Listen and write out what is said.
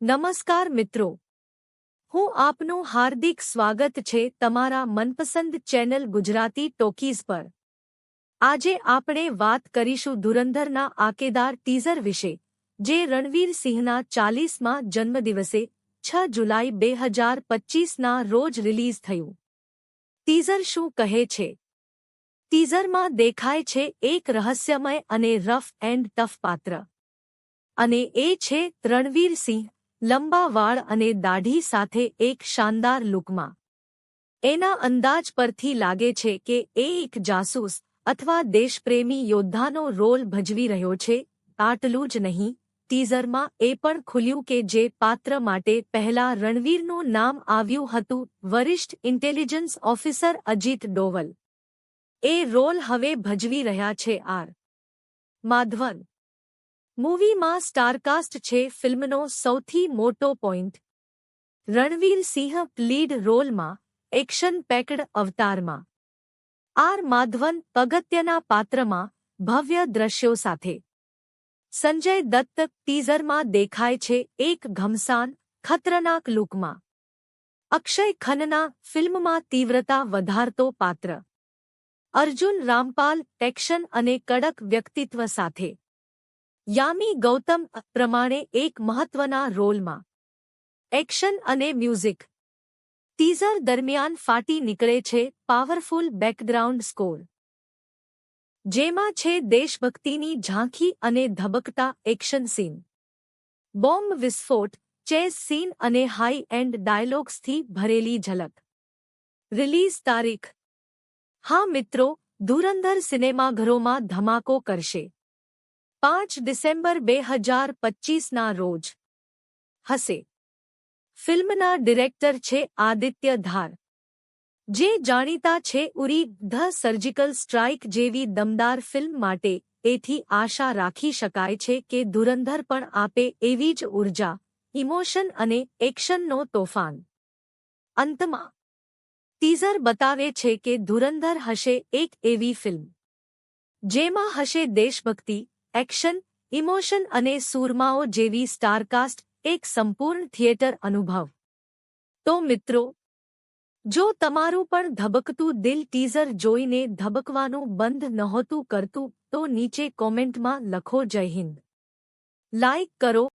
નમસ્કાર મિત્રો. હું આપનું હાર્દિક સ્વાગત છે તમારા મનપસંદ ચેનલ ગુજરાતી ટોકીઝ પર. આજે આપણે વાત કરીશું ધુરંધરના આકેદાર ટીઝર વિશે, જે રણવીર સિંહના ચાલીસમાં જન્મદિવસે, છ જુલાઈ બે હજાર પચ્ચીસના રોજ રિલીઝ થયું. ટીઝર શું કહે છે? ટીઝરમાં દેખાય છે એક રહસ્યમય અને રફ એન્ડ ટફ પાત્ર. અને એ છે રણવીર સિંહ લંબા વાળ અને દાઢી સાથે એક શાનદાર લુકમાં. એના અંદાજ પરથી લાગે છે કે એ એક જાસૂસ અથવા દેશપ્રેમી યોદ્ધાનો રોલ ભજવી રહ્યો છે, આટલું જ નહીં, ટીઝરમાં એ પણ ખુલ્યું કે જે પાત્ર માટે પહેલા રણવીરનું નામ આવ્યું હતું, વરિષ્ઠ ઇન્ટેલિજન્સ ઓફિસર અજીત ડોવલ. એ રોલ હવે ભજવી રહ્યા છે આર. માધવન. મૂવીમાં સ્ટારકાસ્ટ છે ફિલ્મનો સૌથી મોટો પોઈન્ટ. રણવીર સિંહ લીડ રોલમાં એક્શન પેકડ અવતારમાં. આર માધવન અગત્યના પાત્રમાં ભવ્ય દ્રશ્યો સાથે. સંજય દત્ત ટીઝરમાં દેખાય છે એક ઘમસાન, ખતરનાક લુકમાં. અક્ષય ખન્ના ફિલ્મમાં તીવ્રતા વધારતો પાત્ર. અર્જુન રામપાલ એક્શન અને કડક વ્યક્તિત્વ સાથે. યામી ગૌતમ પ્રમાણે એક મહત્વના રોલમાં એક્શન અને મ્યુઝિક ટીઝર દરમિયાન ફાટી નીકળે છે પાવરફુલ બેકગ્રાઉન્ડ સ્કોર જેમાં છે દેશભક્તિની ઝાંખી અને ધબકતા એક્શન સીન બોમ્બ વિસ્ફોટ ચેસ સીન અને હાઈ એન્ડ ડાયલોગ્સથી ભરેલી ઝલક. રિલીઝ તારીખ. હા મિત્રો, ધુરંધર સિનેમાઘરોમાં ધમાકો કરશે. પાંચ ડિસેમ્બર બે હજાર પચ્ચીસના રોજ. હશે. ફિલ્મના ડિરેક્ટર છે આદિત્ય ધાર. જે જાણીતા છે ઉરી ધ સર્જિકલ સ્ટ્રાઇક જેવી દમદાર ફિલ્મ માટે એથી આશા રાખી શકાય છે કે ધુરંધર પણ આપે એવી જ ઊર્જા, ઇમોશન અને એક્શનનો તોફાન. અંતમાં, ટીઝર બતાવે છે કે ધુરંધર હશે એક એવી ફિલ્મ. જેમાં હશે દેશભક્તિ એક્શન, ઇમોશન અને સૂરમાઓ જેવી સ્ટારકાસ્ટ એક સંપૂર્ણ થિયેટર અનુભવ. તો મિત્રો, જો તમારું પણ ધબકતું દિલ ટીઝર જોઈને ધબકવાનું બંધ નહોતું કરતું, તો નીચે કોમેન્ટમાં લખો જય હિન્દ. લાઇક કરો